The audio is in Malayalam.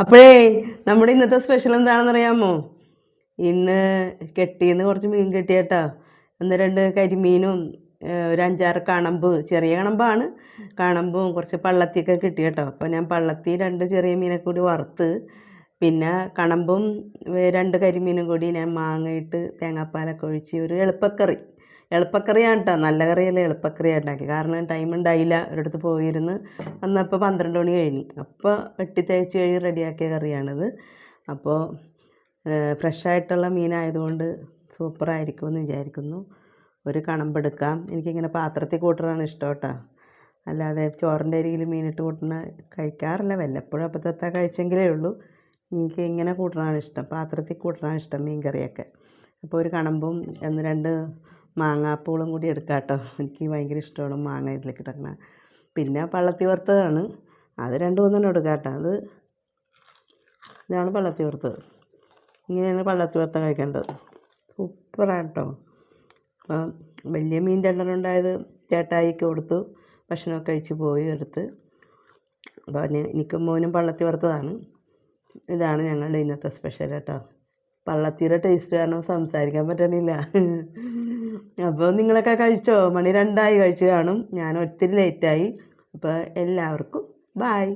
അപ്പോഴേ നമ്മുടെ ഇന്നത്തെ സ്പെഷ്യൽ എന്താണെന്ന് അറിയാമോ ഇന്ന് കെട്ടിന്ന് കുറച്ച് മീൻ കെട്ടിയാട്ടോ. ഒന്ന് രണ്ട് കരിമീനും ഒരു അഞ്ചാറ് കണമ്പ് ചെറിയ കണമ്പാണ്. കണമ്പും കുറച്ച് പള്ളത്തിയൊക്കെ കിട്ടി കേട്ടോ അപ്പോൾ ഞാൻ പള്ളത്തി രണ്ട് ചെറിയ മീനൊക്കെ കൂടി വറുത്ത് പിന്നെ കണമ്പും രണ്ട് കരിമീനും കൂടി ഞാൻ മാങ്ങയിട്ട് തേങ്ങാപ്പാലൊക്കെ ഒഴിച്ച് ഒരു എളുപ്പക്കറി. എളുപ്പക്കറിയാണ് കേട്ടോ നല്ല കറിയല്ല എളുപ്പക്കറിയാണ് ഉണ്ടാക്കി കാരണം ടൈം ഉണ്ടായില്ല. ഒരിടത്ത് പോയിരുന്ന്. വന്നപ്പോൾ പന്ത്രണ്ട് മണി കഴിഞ്ഞു. അപ്പോൾ വെട്ടി തേച്ച് കഴിഞ്ഞ് റെഡിയാക്കിയ കറിയാണിത്. അപ്പോൾ ഫ്രഷായിട്ടുള്ള മീനായതുകൊണ്ട് സൂപ്പറായിരിക്കും എന്ന് വിചാരിക്കുന്നു. ഒരു കണമ്പെടുക്കാം എനിക്കിങ്ങനെ പാത്രത്തിൽ കൂട്ടണതാണ് ഇഷ്ടം കേട്ടോ അല്ലാതെ ചോറിന്റെ അരിയിൽ മീനിട്ട് കൂട്ടുന്ന കഴിക്കാറില്ല. വല്ലപ്പോഴും അപ്പത്തത്ത കഴിച്ചെങ്കിലേ ഉള്ളൂ. എനിക്ക് ഇങ്ങനെ കൂട്ടണതാണ് ഇഷ്ടം. പാത്രത്തിൽ കൂട്ടണതാണ് ഇഷ്ടം മീൻ കറിയൊക്കെ അപ്പോൾ ഒരു കണമ്പും ഒന്ന് രണ്ട് മാങ്ങാപ്പൂളും കൂടി എടുക്കാം കേട്ടോ. എനിക്ക് ഭയങ്കര ഇഷ്ടമാണ് മാങ്ങ ഇതിലേക്ക് ഇടക്കണ പിന്നെ പള്ളത്തി വറുത്തതാണ്. അത് രണ്ട് മൂന്നെണ്ണം എടുക്കാം കേട്ടോ. അത് ഇതാണ് പള്ളത്തി വറുത്തത്. ഇങ്ങനെയാണ് പള്ളത്തി വറുത്ത കഴിക്കേണ്ടത്. സൂപ്പറാണ് കേട്ടോ. അപ്പം വലിയ മീൻ രണ്ടെണ്ണം ഉണ്ടായത് ചേട്ടായിക്ക് കൊടുത്തു. ഭക്ഷണമൊക്കെ കഴിച്ച് പോയി എടുത്ത്. അപ്പോൾ എനിക്കും മോനും പള്ളത്തി വറുത്തതാണ്. ഇതാണ് ഞങ്ങളുടെ ഇന്നത്തെ സ്പെഷ്യൽ കേട്ടോ. പള്ളത്തീരെ ടേസ്റ്റ് കാരണം സംസാരിക്കാൻ പറ്റണില്ല. അപ്പോൾ നിങ്ങളൊക്കെ കഴിച്ചോ? മണി രണ്ടായി കഴിച്ച് കാണും. ഞാൻ ഒത്തിരി ലേറ്റായി അപ്പോൾ എല്ലാവർക്കും ബായ്